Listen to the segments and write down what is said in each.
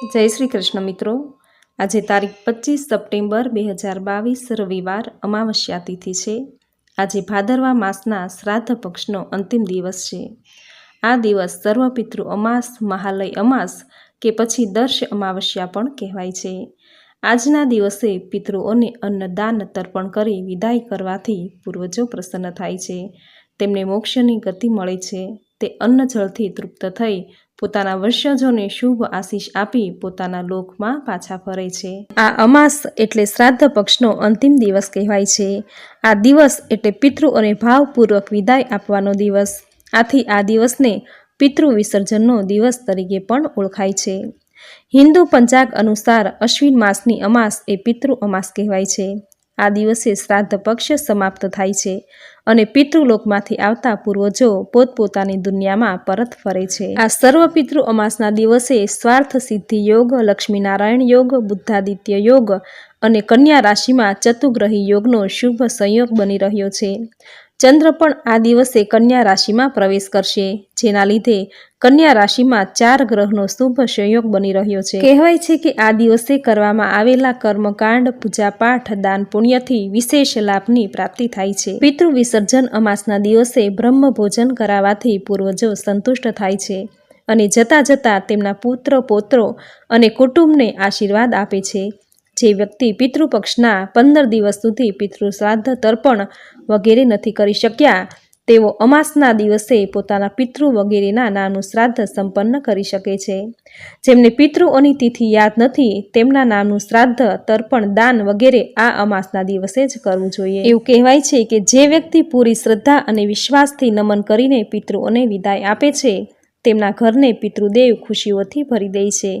જય શ્રી કૃષ્ણ મિત્રો. આજે તારીખ પચીસ સપ્ટેમ્બર બે હજાર બાવીસ રવિવાર અમાવસ્યા તિથિ છે. આજે ભાદરવા માસના શ્રાદ્ધ પક્ષનો અંતિમ દિવસ છે. આ દિવસ સર્વપિતૃ અમાસ, મહાલય અમાસ કે પછી દર્શ અમાવસ્યા પણ કહેવાય છે. આજના દિવસે પિતૃઓને અન્નદાન તર્પણ કરી વિદાય કરવાથી પૂર્વજો પ્રસન્ન થાય છે. તેમને મોક્ષની ગતિ મળે છે. તે અન્ન જળથી તૃપ્ત થઈ પોતાના વંશજોને શુભ આશીષ આપી પોતાના લોકમાં પાછા ફરે છે. આ અમાસ એટલે શ્રાદ્ધ પક્ષનો અંતિમ દિવસ કહેવાય છે. આ દિવસ એટલે પિતૃઓને ભાવપૂર્વક વિદાય આપવાનો દિવસ. આથી આ દિવસને પિતૃ વિસર્જનનો દિવસ તરીકે પણ ઓળખાય છે. હિન્દુ પંચાગ અનુસાર અશ્વિન માસની અમાસ એ પિતૃ અમાસ કહેવાય છે. આ દિવસે શ્રાદ્ધ પક્ષ સમાપ્ત થાય છે અને પિતૃલોકમાંથી આવતા પૂર્વજો પોતપોતાની દુનિયામાં પરત ફરે છે. આ સર્વ પિતૃ અમાસના દિવસે સ્વાર્થ સિદ્ધિ યોગ, લક્ષ્મીનારાયણ યોગ, બુદ્ધાદિત્ય યોગ અને કન્યા રાશિમાં ચતુગ્રહી યોગનો શુભ સંયોગ બની રહ્યો છે. ચંદ્ર પણ આ દિવસે કન્યા રાશિમાં પ્રવેશ કરશે, જેના લીધે કન્યા રાશિમાં ચાર ગ્રહનો શુભ સંયોગ બની રહ્યો છે. કહેવાય છે કે આ દિવસે કરવામાં આવેલા કર્મકાંડ, પૂજાપાઠ, દાન પુણ્યથી વિશેષ લાભની પ્રાપ્તિ થાય છે. પિતૃ વિસર્જન અમાસના દિવસે બ્રહ્મ ભોજન કરાવવાથી પૂર્વજો સંતુષ્ટ થાય છે અને જતા જતા તેમના પુત્ર, પૌત્રો અને કુટુંબને આશીર્વાદ આપે છે. જે વ્યક્તિ પિતૃપક્ષના પંદર દિવસ સુધી પિતૃ શ્રાદ્ધ તર્પણ વગેરે નથી કરી શક્યા, તેઓ અમાસના દિવસે પોતાના પિતૃ વગેરેના નામનું શ્રાદ્ધ સંપન્ન કરી શકે છે. જેમને પિતૃઓની તિથિ યાદ નથી, તેમના નામનું શ્રાદ્ધ, તર્પણ, દાન વગેરે આ અમાસના દિવસે જ કરવું જોઈએ. એવું કહેવાય છે કે જે વ્યક્તિ પૂરી શ્રદ્ધા અને વિશ્વાસથી નમન કરીને પિતૃઓને વિદાય આપે છે, તેમના ઘરને પિતૃદેવ ખુશીઓથી ભરી દે છે.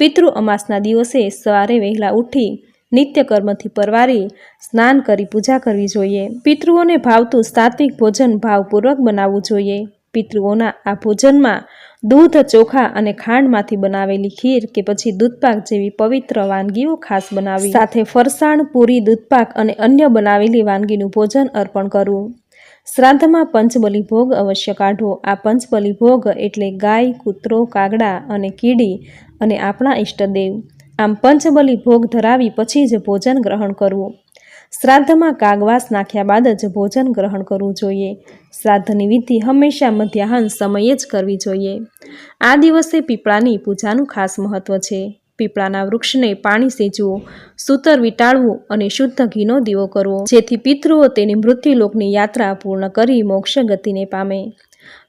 પિતૃ અમાસના દિવસે સવારે વહેલા ઉઠી નિત્ય કર્મથી પરવારી, સ્નાન કરી પૂજા કરવી જોઈએ. પિતૃઓને ભાવતું સાત્વિક ભોજન ભાવપૂર્વક બનાવવું જોઈએ. પિતૃઓના આ ભોજનમાં દૂધ, ચોખા અને ખાંડમાંથી બનાવેલી ખીર કે પછી દૂધપાક જેવી પવિત્ર વાનગીઓ ખાસ બનાવી. સાથે ફરસાણ, પૂરી, દૂધપાક અને અન્ય બનાવેલી વાનગીનું ભોજન અર્પણ કરવું. શ્રાદ્ધમાં પંચબલી ભોગ અવશ્ય કાઢવો. આ પંચબલી ભોગ એટલે ગાય, કૂતરો, કાગડા અને કીડી અને આપણા ઈષ્ટદેવ. આમ પંચબલી ભોગ ધરાવી પછી જ ભોજન ગ્રહણ કરવું. શ્રાદ્ધમાં કાગવાસ નાખ્યા બાદ જ ભોજન ગ્રહણ કરવું જોઈએ. શ્રાદ્ધની વિધિ હંમેશા મધ્યાહન સમયે જ કરવી જોઈએ. આ દિવસે પીપળાની પૂજાનું ખાસ મહત્વ છે. પીપળાના વૃક્ષને પાણી સેચવું સૂતર વિટાળવું અને શુદ્ધ ઘીનો દીવો કરવો, જેથી પિતૃઓ તેની મૃત્યુલોકની યાત્રા પૂર્ણ કરી મોક્ષ ગતિને પામે.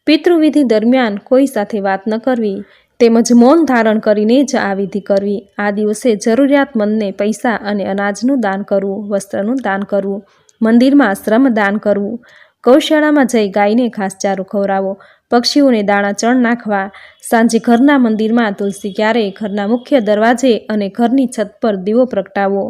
પિતૃવિધિ દરમિયાન કોઈ સાથે વાત ન કરવી તેમજ મૌન ધારણ કરીને જ આ વિધિ કરવી. આ દિવસે જરૂરિયાતમંદને પૈસા અને અનાજનું દાન કરવું, વસ્ત્રનું દાન કરવું, મંદિરમાં શ્રમ દાન કરવું, ગૌશાળામાં જઈ ગાયને ઘાસચારો ખવડાવો, પક્ષીઓને દાણા ચણ નાખવા, સાંજે ઘરના મંદિરમાં તુલસી ક્યારેય ઘરના મુખ્ય દરવાજે અને ઘરની છત પર દીવો પ્રગટાવો.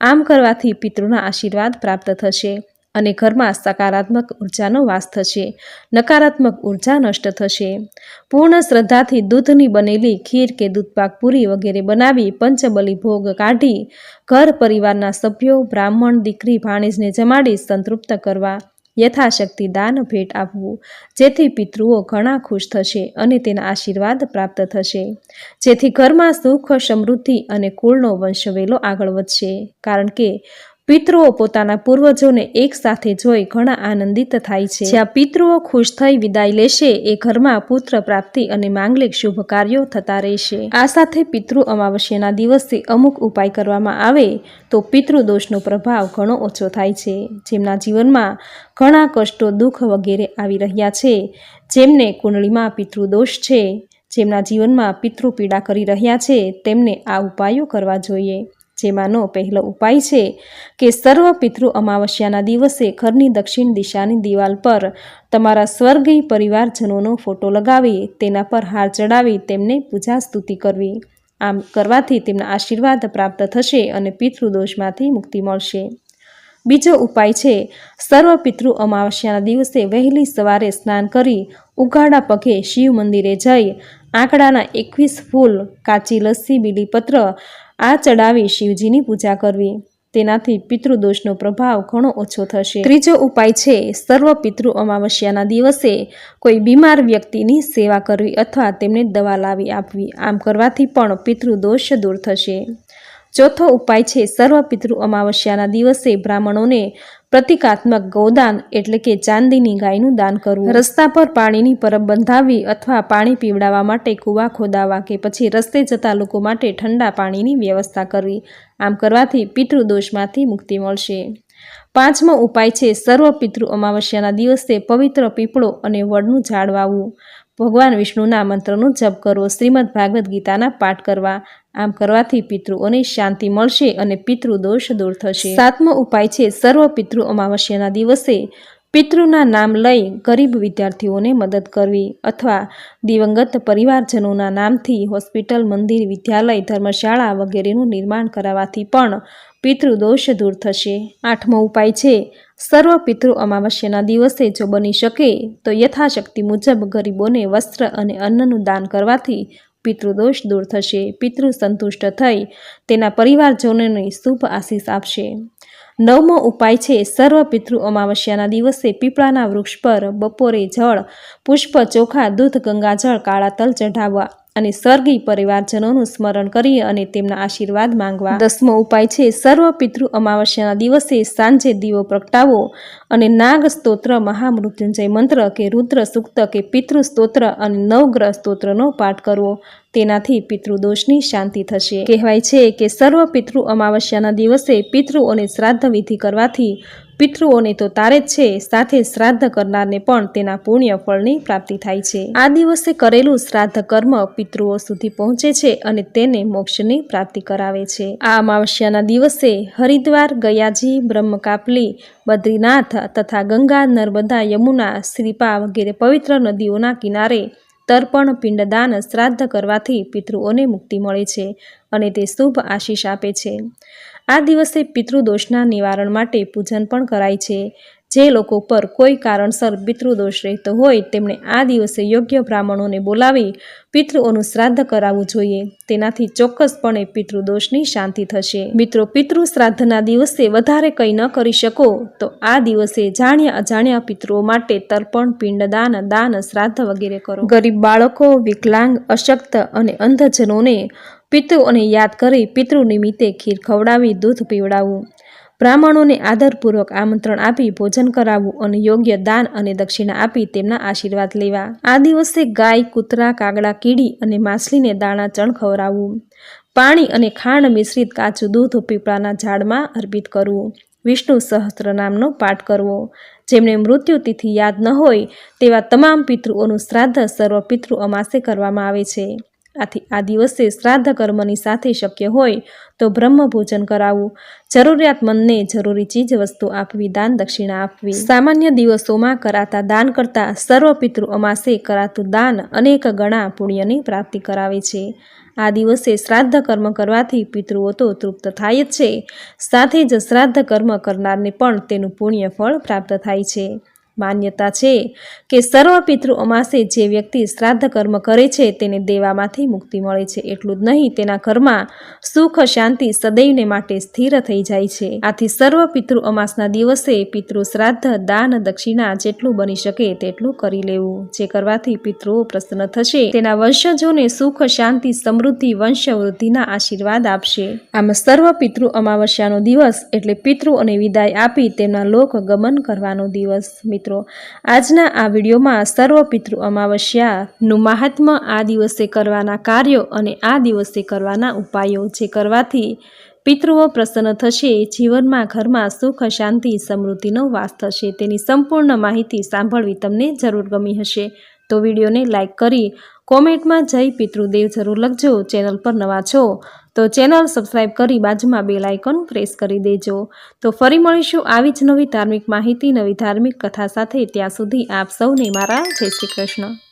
આમ કરવાથી પિતૃના આશીર્વાદ પ્રાપ્ત થશે. અને ઘરમાં સકારાત્મક ઉર્જાનો વાસ થશે. નકારાત્મક ઊર્જા નષ્ટ થશે. પૂર્ણ શ્રદ્ધાથી દૂધની બનેલી ખીર કે દૂધપાક પૂરી વગેરે બનાવી પંચબલી ભોગ કાઢી ઘર પરિવારના સભ્યો, બ્રાહ્મણ, દીકરી, ભાણેજને જમાડી સંતૃપ્ત કરવા યથાશક્તિ દાન ભેટ આપવું. જેથી પિતૃઓ ઘણા ખુશ થશે અને તેના આશીર્વાદ પ્રાપ્ત થશે. જેથી ઘરમાં સુખ, સમૃદ્ધિ અને કુળનો વંશવેલો આગળ વધશે. કારણ કે પિતૃઓ પોતાના પૂર્વજોને એક સાથે જોઈ ઘણા આનંદિત થાય છે. જ્યાં પિતૃઓ ખુશ થઈ વિદાય લેશે, એ ઘરમાં પુત્ર પ્રાપ્તિ અને માંગલિક શુભ કાર્યો થતા રહેશે. આ સાથે પિતૃ અમાવસ્યાના દિવસે અમુક ઉપાય કરવામાં આવે, તો પિતૃદોષનો પ્રભાવ ઘણો ઓછો થાય છે. જેમના જીવનમાં ઘણા કષ્ટો, દુઃખ વગેરે આવી રહ્યા છે, જેમને કુંડળીમાં પિતૃદોષ છે. જેમના જીવનમાં પિતૃ પીડા કરી રહ્યા છે, તેમને આ ઉપાયો કરવા જોઈએ. જેમાંનો પહેલો ઉપાય છે કે સર્વ પિતૃ અમાવસ્યાના દિવસે ઘરની દક્ષિણ દિશાની દિવાલ પર તમારા સ્વર્ગીય પરિવારજનોનો ફોટો લગાવી, તેના પર હાર ચડાવી, તેમને પૂજા સ્તુતિ કરવી. આમ કરવાથી તેમના આશીર્વાદ પ્રાપ્ત થશે અને પિતૃદોષમાંથી મુક્તિ મળશે. બીજો ઉપાય છે, સર્વ પિતૃ અમાવસ્યાના દિવસે વહેલી સવારે સ્નાન કરી, ઉઘાડા પગે શિવ મંદિરે જઈ, આંકડાના એકવીસ ફૂલ, કાચી લસ્સી બીલીપત્ર આ ચડાવી શિવજીની પૂજા કરવી. તેનાથી પિતૃદોષનો પ્રભાવ ઘણો ઓછો થશે. ત્રીજો ઉપાય છે, સર્વ પિતૃ અમાવસ્યાના દિવસે કોઈ બીમાર વ્યક્તિની સેવા કરવી અથવા તેમને દવા લાવી આપવી. આમ કરવાથી પણ પિતૃદોષ દૂર થશે. ચોથો ઉપાય છે, સર્વ પિતૃ અમાવસ્યાના દિવસે બ્રાહ્મણોને પ્રતિકાત્મક ગૌદાન એટલે કે ચાંદીની ગાયનું દાન કરવું. રસ્તા પર પાણીની પરબ બંધાવવી અથવા પાણી પીવડાવવા માટે કૂવા ખોદાવા કે પછી રસ્તે જતા લોકો માટે ઠંડા પાણીની વ્યવસ્થા કરવી. આમ કરવાથી પિતૃદોષમાંથી મુક્તિ મળશે. પાંચમો ઉપાય છે, સર્વ પિતૃ અમાવસ્યાના દિવસે પવિત્ર પીપળો અને વડનું ઝાડ વાવવું. ભગવાન વિષ્ણુના મંત્રનો જપ કરવો, શ્રીમદ ભાગવદ્ ગીતાના પાઠ કરવા, આમ કરવાથી પિતૃઓને શાંતિ મળશે અને પિતૃદોષ દૂર થશે. સાતમો ઉપાય છે, સર્વ પિતૃ અમાવસ્યાના દિવસે પિતૃના નામ લઈ ગરીબ વિદ્યાર્થીઓને મદદ કરવી અથવા દિવંગત પરિવારજનોના નામથી હોસ્પિટલ, મંદિર, વિદ્યાલય, ધર્મશાળા વગેરેનું નિર્માણ કરાવવાથી પણ પિતૃદોષ દૂર થશે. આઠમો ઉપાય છે સર્વ પિતૃ અમાવસ્યાના દિવસે જો બની શકે, તો યથાશક્તિ મુજબ ગરીબોને વસ્ત્ર અને અન્નનું દાન કરવાથી પિતૃદોષ દૂર થશે, પિતૃ સંતુષ્ટ થઈ તેના પરિવારજનોને શુભ આશીષ આપશે. નવમો ઉપાય છે સર્વ પિતૃ અમાવસ્યાના દિવસે પીપળાના વૃક્ષ પર બપોરે જળ, પુષ્પ ચોખા, દૂધ, ગંગાજળ, કાળા તલ ચઢાવવા. અને સ્વર્ગી પરિવારજનોનું સ્મરણ કરી અને તેમના આશીર્વાદ માંગવા. દસમો ઉપાય છે, સર્વ પિતૃ અમાવસ્યાના દિવસે સાંજે દીવો પ્રગટાવો અને નાગ સ્તોત્ર, મહામૃત્યુંજય મંત્ર કે રુદ્ર સૂક્ત કે પિતૃ સ્તોત્ર અને નવગ્રહ સ્તોત્રનો પાઠ કરવો. તેનાથી પિતૃદોષની શાંતિ થશે. કહેવાય છે કે સર્વ પિતૃ અમાવસ્યાના દિવસે પિતૃઓને શ્રાદ્ધ વિધિ કરવાથી પિતૃઓને તો તારે જ છે, સાથે શ્રાદ્ધ કરનારને પણ તેના પુણ્ય ફળની પ્રાપ્તિ થાય છે. આ દિવસે કરેલું શ્રાદ્ધ કર્મ પિતૃઓ સુધી પહોંચે છે અને તેને મોક્ષની પ્રાપ્તિ કરાવે છે. આ અમાવસ્યાના દિવસે હરિદ્વાર, ગયાજી, બ્રહ્મકાપલી, બદ્રીનાથ તથા ગંગા, નર્મદા, યમુના શ્રીપા વગેરે પવિત્ર નદીઓના કિનારે તર્પણ પિંડદાન શ્રાદ્ધ કરવાથી પિતૃઓને મુક્તિ મળે છે અને તે શુભ આશીષ આપે છે. આ દિવસે પિતૃદોષના નિવારણ માટે પૂજન પણ કરાય છે. જે લોકો પર કોઈ કારણસર પિતૃદોષ રહેતો હોય તેમણે આ દિવસે યોગ્ય બ્રાહ્મણોને બોલાવી પિતૃઓનું શ્રાદ્ધ કરાવવું જોઈએ. તેનાથી ચોક્કસપણે પિતૃદોષની શાંતિ થશે. મિત્રો પિતૃ શ્રાદ્ધના દિવસે વધારે કંઈ ન કરી શકો, તો આ દિવસે જાણ્યા અજાણ્યા પિતૃઓ માટે તર્પણ, પિંડદાન, દાન, શ્રાદ્ધ વગેરે કરો. ગરીબ બાળકો, વિકલાંગ, અશક્ત અને અંધજનોને પિતૃઓને યાદ કરી પિતૃ નિમિત્તે ખીર ખવડાવી, દૂધ પીવડાવવું બ્રાહ્મણોને આદરપૂર્વક આમંત્રણ આપી, ભોજન કરાવવું અને યોગ્ય દાન અને દક્ષિણા આપી તેમના આશીર્વાદ લેવા. આ દિવસે ગાય, કૂતરા, કાગડા, કીડી અને માછલીને દાણા, ચણ ખવડાવવું પાણી અને ખાંડ મિશ્રિત કાચું દૂધ પીપળાના ઝાડમાં અર્પિત કરવું. વિષ્ણુ સહસ્ત્ર નામનો પાઠ કરવો. જેમને મૃત્યુ તિથિ યાદ ન હોય તેવા તમામ પિતૃઓનું શ્રાદ્ધ સર્વ પિતૃ અમાસે કરવામાં આવે છે. આથી આ દિવસે શ્રાદ્ધ કર્મની સાથે શક્ય હોય તો બ્રહ્મ ભોજન કરાવવું જરૂરિયાતમંદને જરૂરી ચીજ વસ્તુ આપવી, દાન દક્ષિણા આપવી. સામાન્ય દિવસોમાં કરાતા દાન કરતાં સર્વ પિતૃ અમાસે કરાતું દાન અનેક ગણા પુણ્યની પ્રાપ્તિ કરાવે છે. આ દિવસે શ્રાદ્ધ કર્મ કરવાથી પિતૃઓ તો તૃપ્ત થાય જ છે. સાથે જ શ્રાદ્ધ કર્મ કરનારને પણ તેનું પુણ્ય ફળ પ્રાપ્ત થાય છે. માન્યતા છે કે સર્વ પિતૃ અમાસે જે વ્યક્તિ શ્રાદ્ધ કર્મ કરે છે તેને દેવામાંથી મુક્તિ મળે છે. એટલું જ નહીં, તેના ઘરમાં સુખ શાંતિ સદૈવને માટે સ્થિર થઈ જાય છે. આથી સર્વ પિતૃ અમાસના દિવસે પિતૃ શ્રાદ્ધ, દાન, દક્ષિણા જેટલું બની શકે તેટલું કરી લેવું. જે કરવાથી પિતૃઓ પ્રસન્ન થશે, તેના વંશજોને સુખ, શાંતિ, સમૃદ્ધિ, વંશવૃદ્ધિના આશીર્વાદ આપશે. આમ સર્વ પિતૃ અમાવસ્યાનો દિવસ એટલે પિતૃઓને વિદાય આપી તેમના લોક ગમન કરવાનો દિવસ. મિત્રો, આજના આ વિડીયોમાં સર્વ પિતૃ અમાવસ્યાનું મહાત્મ્ય આ દિવસે કરવાના કાર્યો અને આ દિવસે કરવાના ઉપાયો જે કરવાથી પિતૃઓ પ્રસન્ન થશે, જીવનમાં ઘરમાં સુખ, શાંતિ, સમૃદ્ધિનો વાસ થશે. તેની સંપૂર્ણ માહિતી સાંભળવી તમને જરૂર ગમી હશે. તો વિડીયોને લાઇક કરી કોમેન્ટમાં જય પિતૃદેવ જરૂર લખજો. ચેનલ પર નવા છો તો ચેનલ સબસ્ક્રાઈબ કરી બાજુમાં બેલ આઇકોન પ્રેસ કરી દેજો. તો ફરી મળીશું આવી જ નવી ધાર્મિક માહિતી, નવી ધાર્મિક કથા સાથે. ત્યાં સુધી આપ સૌને મારા જય શ્રી કૃષ્ણ.